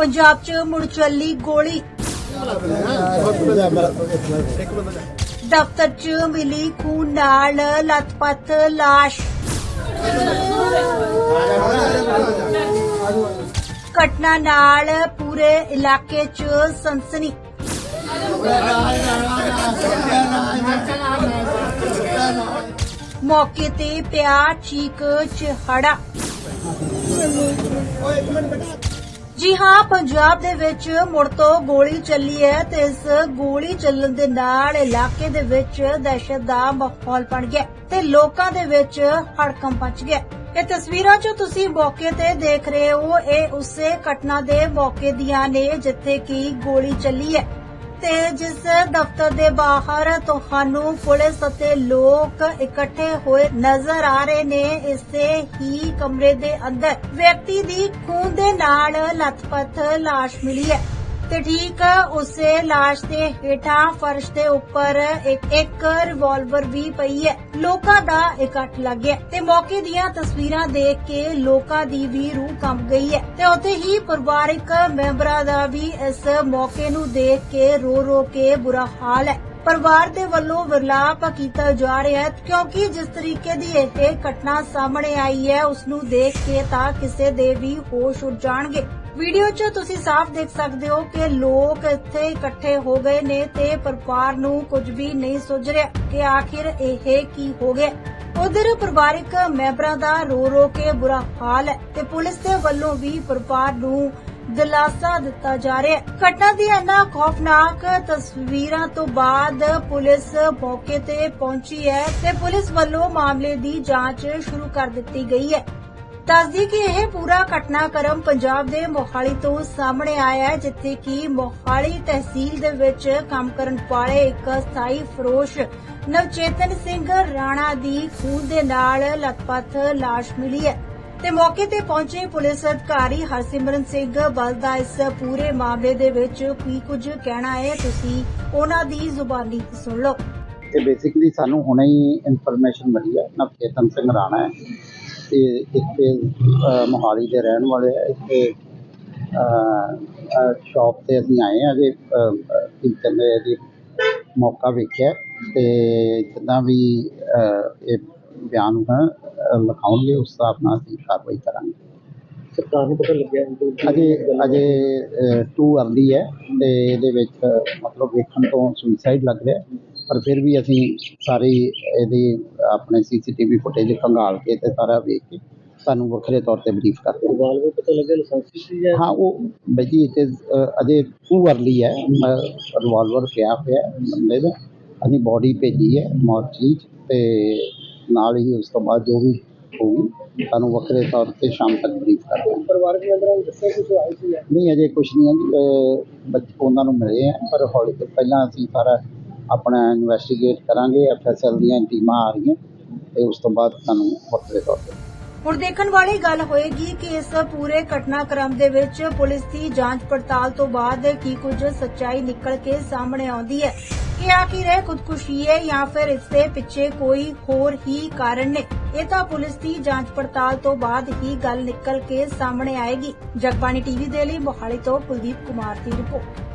ਪੰਜਾਬ 'ਚ ਮੁੜ ਚੱਲੀ ਗੋਲੀ। ਦਫ਼ਤਰ 'ਚ ਮਿਲੀ ਖੂਨ ਨਾਲ ਲਤਪਤ ਲਾਸ਼। ਘਟਨਾ ਨਾਲ ਪੂਰੇ ਇਲਾਕੇ 'ਚ ਸਨਸਨੀ। ਮੌਕੇ ਤੇ ਪਿਆ ਚੀਕ ਚਿਹੜਾ। ਜੀ ਹਾਂ, ਪੰਜਾਬ ਦੇ ਵਿੱਚ ਮੁੜ ਤੋਂ ਗੋਲੀ ਚੱਲੀ ਹੈ ਤੇ ਇਸ ਗੋਲੀ ਚੱਲਣ ਦੇ ਨਾਲ ਇਲਾਕੇ ਦੇ ਵਿੱਚ ਦਹਿਸ਼ਤ ਦਾ ਮਾਹੌਲ ਬਣ ਗਿਆ ਤੇ ਲੋਕਾਂ ਦੇ ਵਿੱਚ ਹੜਕੰਪ ਮਚ ਗਿਆ। ਇਹ ਤਸਵੀਰਾਂ 'ਚ ਤੁਸੀਂ ਮੌਕੇ ਤੇ ਦੇਖ ਰਹੇ ਹੋ, ਇਹ ਉਸੇ ਘਟਨਾ ਦੇ ਮੌਕੇ ਦੀਆਂ ਨੇ ਜਿੱਥੇ ਕਿ ਗੋਲੀ ਚੱਲੀ ਹੈ। ਤੇ ਜਿਸ ਦਫ਼ਤਰ ਦੇ ਬਾਹਰ ਤੁਹਾਨੂੰ ਪੁਲਿਸ ਅਤੇ ਲੋਕ ਇਕੱਠੇ ਹੋਏ ਨਜ਼ਰ ਆ ਰਹੇ ਨੇ, ਇਸੇ ਹੀ ਕਮਰੇ ਦੇ ਅੰਦਰ। ਵਿਅਕਤੀ ਦੀ ਖੂਨ ਦੇ ਨਾਲ ਲਥਪਥ ਲਾਸ਼ ਮਿਲੀ ਹੈ। ਤੇ ਠੀਕ ਉਸੇ ਲਾਸ਼ ਦੇ ਹੇਠਾਂ ਫਰਸ਼ ਦੇ ਉੱਪਰ ਇੱਕ ਰਿਵਾਲਵਰ ਵੀ ਪਈ ਹੈ। ਲੋਕਾਂ ਦਾ ਇਕੱਠ ਲੱਗ ਗਿਆ ਤੇ ਮੌਕੇ ਦੀਆਂ ਤਸਵੀਰਾਂ ਦੇਖ ਕੇ ਲੋਕਾਂ ਦੀ ਵੀ ਰੂਹ ਕੰਬ ਗਈ ਹੈ ਤੇ ਉੱਥੇ ਹੀ ਪਰਿਵਾਰਕ ਮੈਂਬਰਾਂ ਦਾ ਵੀ ਇਸ ਮੌਕੇ ਨੂੰ ਦੇਖ ਕੇ ਰੋ ਰੋ ਕੇ ਬੁਰਾ ਹਾਲ ਹੈ। ਪਰਿਵਾਰ ਦੇ ਵੱਲੋਂ ਵਿਰਲਾਪ ਕੀਤਾ ਜਾ ਰਿਹਾ ਹੈ ਕਿਉਂਕਿ ਜਿਸ ਤਰੀਕੇ ਦੀ ਇਹ ਘਟਨਾ ਸਾਹਮਣੇ ਆਈ ਹੈ ਉਸ ਨੂੰ ਦੇਖ ਕੇ ਤਾਂ ਕਿਸੇ ਦੇ ਵੀ ਹੋਸ਼ ਉੱਡ ਜਾਣਗੇ। ਵੀਡੀਓ 'ਚ ਤੁਸੀਂ ਸਾਫ਼ ਦੇਖ ਸਕਦੇ ਹੋ ਕਿ ਲੋਕ ਇੱਥੇ ਇਕੱਠੇ ਹੋ ਗਏ ਨੇ ਤੇ ਪਰਿਵਾਰ ਨੂੰ ਕੁਝ ਵੀ ਨਹੀਂ ਸੁੱਝ ਰਿਹਾ ਕਿ ਆਖਿਰ ਇਹ ਕੀ ਹੋ ਗਿਆ। ਉਧਰ ਪਰਿਵਾਰਿਕ ਮੈਂਬਰਾਂ ਦਾ ਰੋ ਰੋ ਕੇ ਬੁਰਾ ਹਾਲ ਹੈ ਤੇ ਪੁਲਿਸ ਦੇ ਵੱਲੋਂ ਵੀ ਪਰਿਵਾਰ ਨੂੰ ਦਿਲਾਸਾ ਦਿੱਤਾ ਜਾ ਰਿਹਾ ਹੈ। ਘਟਨਾ ਦੀ ਇਹਨਾਂ ਖੌਫਨਾਕ ਤਸਵੀਰਾਂ ਤੋਂ ਬਾਅਦ ਪੁਲਿਸ ਮੌਕੇ ਤੇ ਪਹੁੰਚੀ ਹੈ ਤੇ ਪੁਲਿਸ ਵੱਲੋਂ ਮਾਮਲੇ ਦੀ ਜਾਂਚ ਸ਼ੁਰੂ ਕਰ ਦਿੱਤੀ ਗਈ ਹੈ। ਦੱਸਦੀ ਕਿ ਇਹ ਪੂਰਾ ਘਟਨਾਕ੍ਰਮ ਪੰਜਾਬ ਦੇ ਮੋਹਾਲੀ ਤੋਂ ਸਾਹਮਣੇ ਆਇਆ ਹੈ, ਜਿੱਥੇ ਕਿ ਮੋਹਾਲੀ ਤਹਿਸੀਲ ਦੇ ਵਿੱਚ ਕੰਮ ਕਰਨ ਵਾਲੇ ਇੱਕ ਸਥਾਈ ਫਰੋਸ਼ ਨਵਚੇਤਨ ਸਿੰਘ ਰਾਣਾ ਦੀ ਖੂਨ ਦੇ ਨਾਲ ਲਤਪਥ ਲਾਸ਼ ਮਿਲੀ ਹੈ। ਤੇ ਮੌਕੇ ਤੇ ਪਹੁੰਚੇ ਪੁਲਿਸ ਅਧਿਕਾਰੀ ਹਰਸਿਮਰਨ ਸਿੰਘ ਬਲ ਦਾ ਇਸ ਪੂਰੇ ਮਾਮਲੇ ਦੇ ਵਿੱਚ ਕੀ ਕੁਝ ਕਹਿਣਾ ਹੈ, ਤੁਸੀਂ ਉਹਨਾਂ ਦੀ ਜ਼ੁਬਾਨੀ ਸੁਣ ਲਓ। ਤੇ ਬੇਸਿਕਲੀ ਸਾਨੂੰ ਹੁਣੇ ਹੀ ਇਨਫੋਰਮੇਸ਼ਨ ਮਿਲੀ ਹੈ, ਨਵਚੇਤਨ ਸਿੰਘ ਰਾਣਾ ਹੈ। ਤੇ ਇੱਥੇ ਮੋਹਾਲੀ ਦੇ ਰਹਿਣ ਵਾਲੇ ਆ। ਇੱਥੇ ਸ਼ਾਪ ਤੇ ਅਸੀਂ ਆਏ ਆ ਜੇ ਕੀ ਕਹਿੰਦੇ ਜੀ ਮੌਕਾ ਵੇਖਿਆ। ਤੇ ਜਿੱਦਾਂ ਵੀ ਇਹ ਬਿਆਨ ਲਿਖਾਉਣਗੇ ਉਸ ਹਿਸਾਬ ਨਾਲ ਅਸੀਂ ਕਾਰਵਾਈ ਕਰਾਂਗੇ। ਸਰਕਾਰ ਨੂੰ ਪਤਾ ਲੱਗਿਆ ਅਜੇ ਅਜੇ ਟੂ ਅਰਲੀ ਹੈ। ਤੇ ਇਹਦੇ ਵਿੱਚ ਮਤਲਬ ਵੇਖਣ ਤੋਂ ਸੁਸਾਈਡ ਲੱਗ ਰਿਹਾ। ਪਰ ਫਿਰ ਵੀ ਅਸੀਂ ਸਾਰੀ ਇਹਦੀ ਆਪਣੇ ਸੀਸੀਟੀਵੀ ਫੁਟੇਜ ਖੰਗਾਲ ਕੇ ਤੇ ਸਾਰਾ ਵੇਖ ਕੇ ਤੁਹਾਨੂੰ ਵੱਖਰੇ ਤੌਰ ਤੇ ਬਰੀਫ ਕਰਦੇ ਹਾਂ ਵਾਲ ਨੂੰ ਪਤਾ ਲੱਗਿਆ ਲਾਇਸੈਂਸ ਸੀ ਜਾਂ? ਹਾਂ ਉਹ ਬਈ ਜੀ ਅ, ਅਜੇ ਟੂ ਅਰਲੀ ਹੈ। ਰਿਵਾਲਵਰ ਪਿਆ ਹੋਇਆ ਬੰਦੇ ਦਾ। ਅਸੀਂ ਬੋਡੀ ਭੇਜੀ ਹੈ ਮੋਰਚਰੀ ਤੇ ਨਾਲ ਹੀ ਉਸ ਤੋਂ ਬਾਅਦ ਜੋ ਵੀ ਹੋਊਗੀ ਤੁਹਾਨੂੰ ਵੱਖਰੇ ਤੌਰ ਤੇ ਸ਼ਾਮ ਤੱਕ ਬਰੀਫ ਕਰਦੇ ਹਾਂ ਪਰਿਵਾਰਕ ਮੈਂਬਰਾਂ ਨੂੰ ਦੱਸਿਆ ਕਿ ਆਈ ਸੀ ਨਹੀਂ ਅਜੇ ਕੁਝ ਨਹੀਂ ਹੈ ਉਹਨਾਂ ਨੂੰ ਮਿਲੇ ਆ ਪਰ ਹੌਲੀ ਤੋਂ ਪਹਿਲਾਂ ਅਸੀਂ ਸਾਰਾ ਆਪਣਾ ਇਨਵੈਸਟੀਗੇਟ ਕਰਾਂਗੇ ਐਫਐਸਐਲ ਦੀਆਂ ਟੀਮਾਂ ਆ ਰਹੀਆਂ, ਤੇ ਉਸ ਤੋਂ ਬਾਅਦ ਤੁਹਾਨੂੰ ਵੱਖਰੇ ਤੌਰ ਤੇ। ਹੁਣ ਦੇਖਣ ਵਾਲੀ ਗੱਲ ਹੋਏਗੀ ਕਿ ਇਸ ਪੂਰੇ ਘਟਨਾਕ੍ਰਮ ਦੇ ਵਿੱਚ ਪੁਲਿਸ ਦੀ ਜਾਂਚ ਪੜਤਾਲ ਤੋਂ ਬਾਅਦ ਕੀ ਕੁਝ ਸੱਚਾਈ ਨਿਕਲ ਕੇ ਸਾਹਮਣੇ ਆਉਂਦੀ ਹੈ। ਕਿ ਆਖਿਰ ਇਹ ਖੁਦਕੁਸ਼ੀ ਹੈ ਜਾਂ ਫਿਰ ਇਸ ਦੇ ਪਿੱਛੇ ਕੋਈ ਹੋਰ ਹੀ ਕਾਰਨ ਨੇ? ਇਹ ਤਾਂ ਪੁਲਿਸ ਦੀ ਜਾਂਚ ਪੜਤਾਲ ਤੋਂ ਬਾਅਦ ਹੀ ਗੱਲ ਨਿਕਲ ਕੇ ਸਾਹਮਣੇ ਆਏਗੀ। ਜਗਬਾਣੀ ਟੀਵੀ ਦੇ ਲਈ ਮੋਹਾਲੀ ਤੋਂ ਕੁਲਦੀਪ ਕੁਮਾਰ ਦੀ ਰਿਪੋਰਟ।